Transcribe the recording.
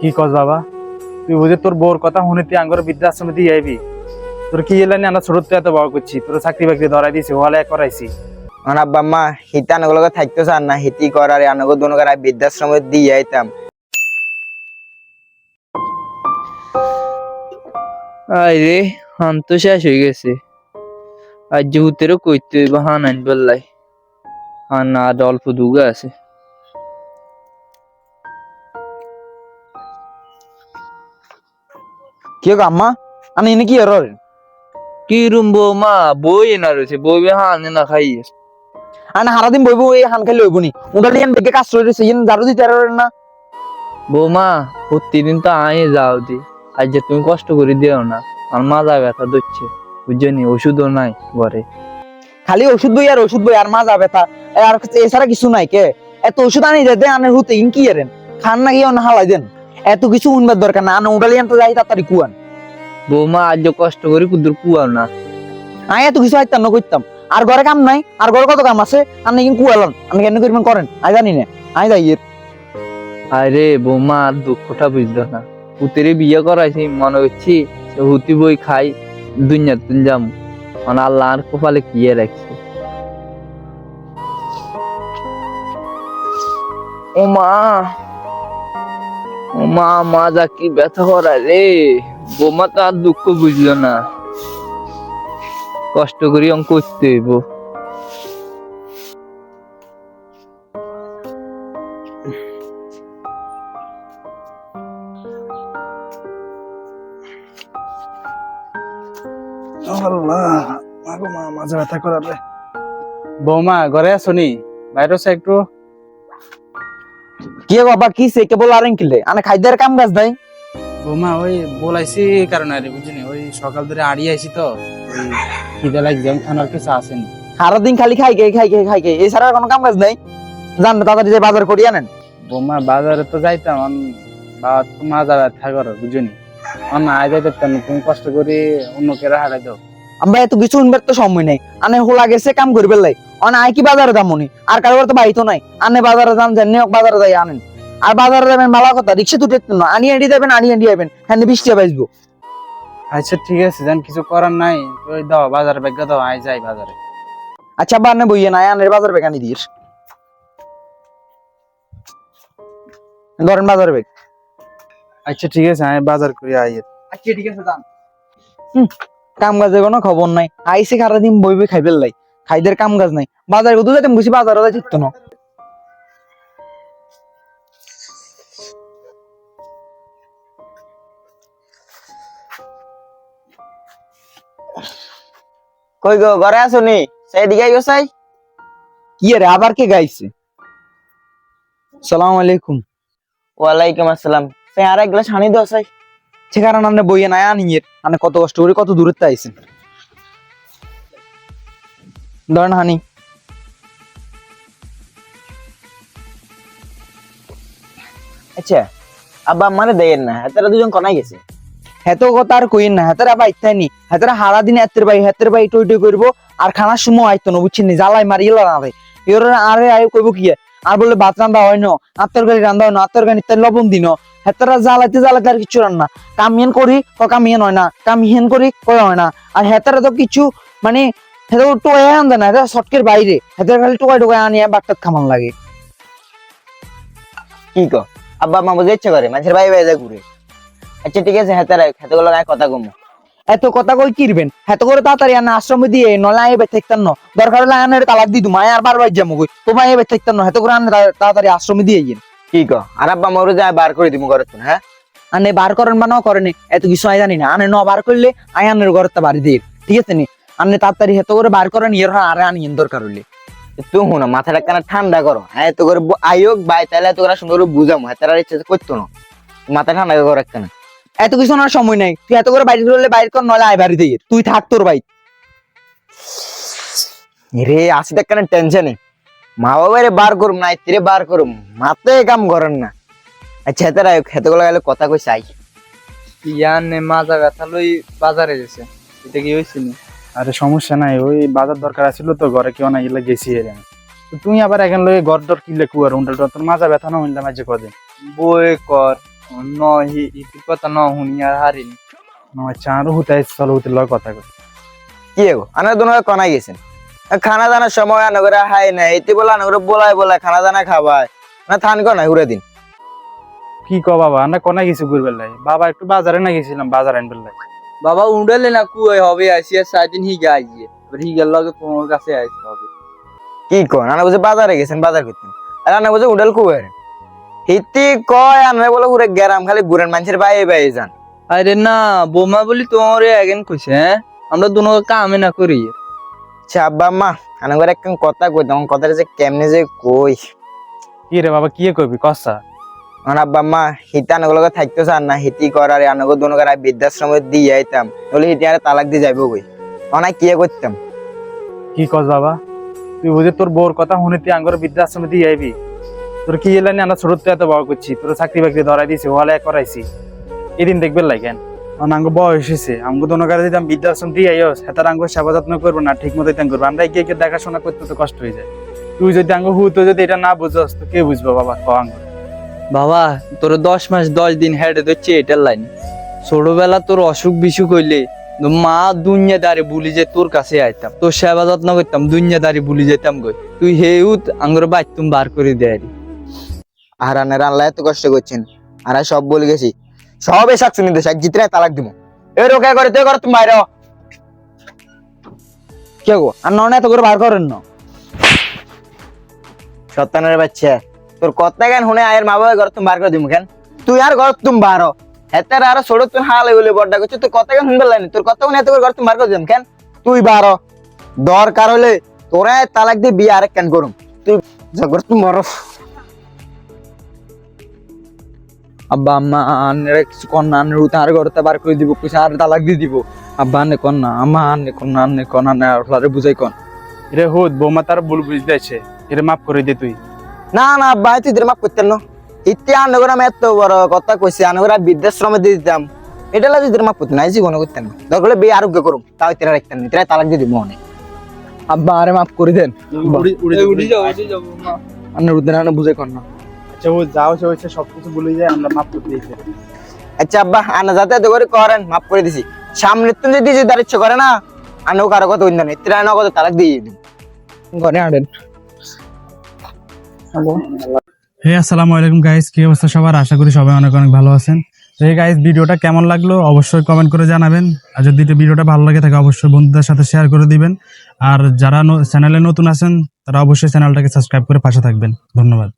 কি কস বাবা? তুই বুঝে তোর বউর কথা শুনে তুই আঙ্গর বৃদ্ধাশ্রমে দিয়ে আইবি। তোর কি এলানি আমরা ছোট তো এত বড় করছি? তোর চাকরি বাকরি ধরাই দিয়েছি ওয়ালে করাইছি। আমার আব্বা মা হিতা আনগুলোকে থাকতে চান না হিতি করার আনগো দুনো করার বৃদ্ধাশ্রমে দিয়ে আইতাম। আরে হান তো শেষ হয়ে গেছে। আজ যেহুতেরও কইতে হইব হান আইন বললাই। হান আর অল্প দুগা আছে। কি গো আম্মা? আমি এনে কি এর কি রুম বৌমা বই না রয়েছে বই হান না খাই আনে হারাদিন বইবো এই হান খাইলে হইব নি। উডালি এন বেগে কাজ রইছে ইন জারু দিতে না। বৌমা প্রতিদিন তো আয় যাও দি। আজ যে তুমি কষ্ট করে দিও না। আর মাজা ব্যথা দিচ্ছে বুঝছনি ওষুধও নাই ঘরে খালি ওষুধ বই আর ওষুধ বই আর মাজা ব্যথা। এ আর এছাড়া কিছু নাই কে। এত ওষুধ আনি দে আনের হুতে ইন কি এরেন খান না গিয়ে হালাই দেন? এত কিছু উনবার দরকার না আনে উডালি এন তো যাই তাড়াতাড়ি কুয়ান। বৌমা আজ যে কষ্ট করে কুদুর কুয়াও না। আয় এত কিছু আইতাম না করতাম আর ঘরে কাম নাই আর ঘরে কত কাম আছে আপনি কিন্তু কুয়ালন আপনি কেন করবেন করেন? আই জানি না আই যাই এর। আরে বৌমা আর দুঃখটা বুঝলো না। পুতেরে বিয়ে করাইছি মনে হচ্ছি সে হুতি বই খাই দুনিয়া তুন যাম। মানে আল্লাহ আর কপালে কি রাখছে? ও মা মা মা যা কি ব্যথা করা রে। বৌমা তো আর দুঃখ বুঝলো না। কষ্ট করি অঙ্ক করতে হইব। বৌমা ঘরে আছো নি? বাইরে আছো একটু? কি বাবা কি সে কেবল আরেন কিলে আনে খাইদের কাম কাজ নাই? বৌমা ওই বলাইছি কারণে আরে বুঝিনি ওই সকাল ধরে আড়ি আইছি তো খিদে লাগছে খানার কিছু আসেনি। সারাদিন খালি খাই গে খাই গে খাই গে এছাড়া কোনো কাম কাজ নাই? জান তাড়াতাড়ি যে বাজার করি আনেন। বৌমা বাজারে তো যাইতাম বাবা তো মাজা ব্যথা করো বুঝিনি আমার না আয় যাইতে তুমি কষ্ট করে অন্য কেরা হারাই দাও। আমরা এত কিছু উনবার তো সময় নাই। আনে হোলা গেছে কাম করবে লাই। অনে আই কি বাজারে দাম উনি? আর কারোর তো বাড়িতো নাই। আনে বাজারে যান জানি হোক বাজারে যাই আনেন। আর বাজারে যাবেন ভালো কথা রিক্সা তুটে না। আনি আনি দেবেন আনি আনি যাবেন হ্যাঁ বৃষ্টি বাজবো আচ্ছা ঠিক আছে জান কিছু করার নাই। তুই দাও বাজারে ব্যাগ দাও আয় যাই বাজারে। আচ্ছা বা আনে বইয়ে নাই আনের বাজার বেগ আনি দিস ধরেন বাজার বেগ আচ্ছা ঠিক আছে আমি বাজার করে আই আচ্ছা ঠিক আছে যান কাম কাজে কোনো খবর নাই। আইসে খারা দিন বইবে খাইবেল লাই খাইদের কাম কাজ নাই। বাজার কোথাও যেতাম গুছি বাজারে যাই ঠিক না। কই গো ঘরে আছো নি? সেই দিকে আইও সাই কি রে আবার কে গাইছে? সালাম আলাইকুম। ওয়ালাইকুম আসসালাম। সে আর এক গ্লাস হানি দাও সাই সে কারণে আপনি বইয়ে নাই আনিয়ে আপনি কত কষ্ট করে কত আইছেন। ধরেন হানি। আচ্ছা আব্বা মানে দেয়েন না হাতেরা দুজন কনাই গেছে। হেতো কথা আর কইন না হাতেরা বাই নি। হাতেরা হারা দিন বাই হাতের বাই টই টই করব আর খানার সময় আইতো না বুঝছেন জ্বালাই মারিয়ে না রে এর আরে আয় কইব কি? আর বলে ভাত রান্দা হয় না আত্মর গাড়ি রান্দা হয় না আত্মর গাড়ি তাই লবণ দিন হেতারা জ্বালাইতে জ্বালাইতে আর কিছু রান্না। কামিয়েন করি, ক কামিয়েন হয় না। কামিয়েন করি কয় হয় না। আর হেতারা তো কিছু মানে হেতা টোয়া আনতে না হেতা সটকের বাইরে। হেতার খালি টোকাই টোকাই আনিয়ে বাট্টাত খামান লাগে। কি কো? আব্বা মা বুঝে ইচ্ছে করে মানুষের বাইরে বাইরে ঘুরে। আচ্ছা ঠিক আছে, হেতারা, হেতাগুলো গায়ে কথা কমো। এত কথা কই কিরবেন? হেত করে তাড়াতাড়ি আনা আশ্রমে দিয়ে নলে আইবে থাকতাম না। দরকার হলে আনের তালাক দি দুমাই আর বারবার যাব কই তোমায় আইবে থাকতাম না। হেত করে আনে তাড়াতাড়ি আশ্রমে দিয়ে গিয়ে কি কো? আর আব্বা মরে যায় বার করে দিমু ঘরে হ্যাঁ? আনে বার করেন বা ন করেন এত কিছু আই জানি না। আনে ন বার করলে আই আনের ঘরে তা বাড়ি দিয়ে। ঠিক আছে নি? আনে তাড়াতাড়ি হেত করে বার করেন ইয়ের হয় আরে আনি দরকার হলে। তুই হুনা মাথাটা কেন ঠান্ডা করো? এত করে আয়োগ বাই তাহলে এত করে সুন্দর বুঝামো। হেতার ইচ্ছে করতো না। মাথা ঠান্ডা করো কেন এত কিছু না সময় নাই। তুই এত করে বাইরে করলে বাইরে কর নলে আয় বাড়ি দিয়ে তুই থাক তোর বাইক রে আসি দেখ কেন টেনশনে মা বাবারে বার করুম না তীরে বার করুম। মাথায় কাম করেন না। আচ্ছা হেতারা খেতেগুলো গেলে কথা কই চাই ইয়ান মাজা ব্যথা লই বাজারে গেছে। এটা কি হয়েছে নি আরে সমস্যা নাই। ওই বাজার দরকার আছিল তো ঘরে কেউ না গেলে গেছি এর তুই আবার এখন লই ঘর দর কিলে কুয়ার উন্ডাল তোর মাজা ব্যথা না হইলাম আজ কদিন? বই কর। ন ইতির কথা ন শুনি আর হারিনি আচ্ছা আরও হুতাই চলো হুতে লয় কথা কই কি এগো দুনো কনাই গেছেন খানা দানার সময় আনগরে হাই না এতে বলে আনগরে বলাই বলাই খানা দানা খাবায় না থান কনাই ঘুরে দিন কি ক বাবা আমরা কোনা গেছি ঘুরবে লাই বাবা একটু বাজারে না গেছিলাম বাজার আনবে লাই বাবা উড়ালে না কুয়ে হবে আসি আর সারাদিন হিগা আইয়ে এবার হিগার লগে তোমার কাছে আসতে হবে কি কন আনা বুঝে বাজারে গেছেন বাজার করতেন আর আনা বুঝে উডাল কুয়ার হিতি কয় আনা বলে ঘুরে গেরাম খালি ঘুরেন মানুষের বাইরে বাইরে যান। আরে না বোমা বলি তোমার এগেন কইছে হ্যাঁ? আমরা দুনো কামে না করি। আচ্ছা আব্বা আম্মা আনা করে একটা কথা কইতাম আমার কথাটা যে কেমনে যে কই। কি রে বাবা কি কইবি কসা আমার আব্বা আম্মা হিতা আনাগুলোকে থাকতে চান না হিতি করার আনাগো দুনো করে বৃদ্ধাশ্রমে দিয়ে আইতাম বলে হিতি আরে তালাক দিয়ে যাইবো কই। অনেক কি করতাম? কি কস বাবা তুই বুঝে তোর বউর কথা শুনে তুই আঙ্গর বৃদ্ধাশ্রমে দিয়ে আইবি। তোর কি এলানি আমরা ছোট এত বড় করছি? তোর চাকরি বাকরি ধরাই দিছি ওয়ালে করাইছি। এদিন দেখবে লাগেন। আঙ্গ বয়স হয়েছে। আমগো দোনো কারে দিতাম বৃদ্ধাশ্রম দিয়ে আইস হেতার আঙ্গ সেবা যত্ন করব না ঠিক মতো করব। আমরা গিয়ে গিয়ে দেখাশোনা করতে তো কষ্ট হয়ে যায়। তুই যদি আঙ্গ হু তো যদি এটা না বুঝস তো কে বুঝব বাবা ক আঙ্গ বাবা তোর দশ মাস দশ দিন হেঁটে ধরছে এটার লাইন। ছোটবেলা তোর অসুখ বিসুখ হইলে মা দুনিয়াদারি বুলি যে তোর কাছে আইতাম তোর সেবা যত্ন করতাম দুনিয়াদারি বুলি যেতাম গই তুই হেউত আঙ্গুর বাইতুম বার করে দেয় আর কষ্ট আর সব গেছি। তালাক করে করে বার তোর কথা কেন শুনে বাবা ঘর তুমি বার করে তুই আর ঘর বার আর তুই হালে বলে কেন লাইনি তোর কথা এত করে ঘর তুমি বার দিম তুই বার। দরকার হলে তোরা তালাক দিয়ে বিয়ে আরেক কেন করুম। তুই বড় আব্বা আম্মা আন্নের কিছু কন্যা আন্নের উঠে আর ঘরতে বার করে দিব কিছু আর তালাক দিয়ে দিব। আব্বা আন্নে কন্যা আম্মা আন্নে কন্যা আন্নে কন্যা আন্নে আর বুঝাই কন। রে হুদ বৌমা তার ভুল বুঝতে আছে এটা মাফ করে দে তুই। না না ভাই তুই মাপ করতেন না। ইতি আনগর আমি এত বড় কথা কইছি আনগর বৃদ্ধাশ্রমে দিয়ে দিতাম। এটা লাগে তুই মাপ করতেন না জীবনে করতেন না। দরকার হলে বিয়ে আরোগ্য করুম তাও তেরা রাখতেন না তেরা তালাক দিয়ে দিব মনে আব্বা আরে মাফ করে দেন। উড়ি- যাও উড়ি যাও মা আন্নের উঠে না বুঝাই কন না। হুদ যা হচ্ছে হচ্ছে সবকিছু ভুলে যায় আমরা মাফ করে দিয়েছি। আচ্ছা আব্বা আনা যাতে এত করে করেন মাপ করে দিছি। সামনে তুমি যদি যে দাঁড়িয়ে ইচ্ছে করে না আনও কারও কথা উন্নয়ন নেই তেরা না কথা তালাক দিয়ে দিন। ঘরে আনেন। হে আসসালামু আলাইকুম গাইস কি অবস্থা সবার? আশা করি সবাই অনেক অনেক ভালো আছেন। তো এই গাইস ভিডিওটা কেমন লাগল? অবশ্যই কমেন্ট করে জানাবেন। আর যদি ভিডিওটা ভালো লাগে থাকে অবশ্যই বন্ধুদের সাথে শেয়ার করে দিবেন। আর যারা চ্যানেলে নতুন আছেন তারা অবশ্যই চ্যানেলটাকে সাবস্ক্রাইব করে পাশে থাকবেন। ধন্যবাদ।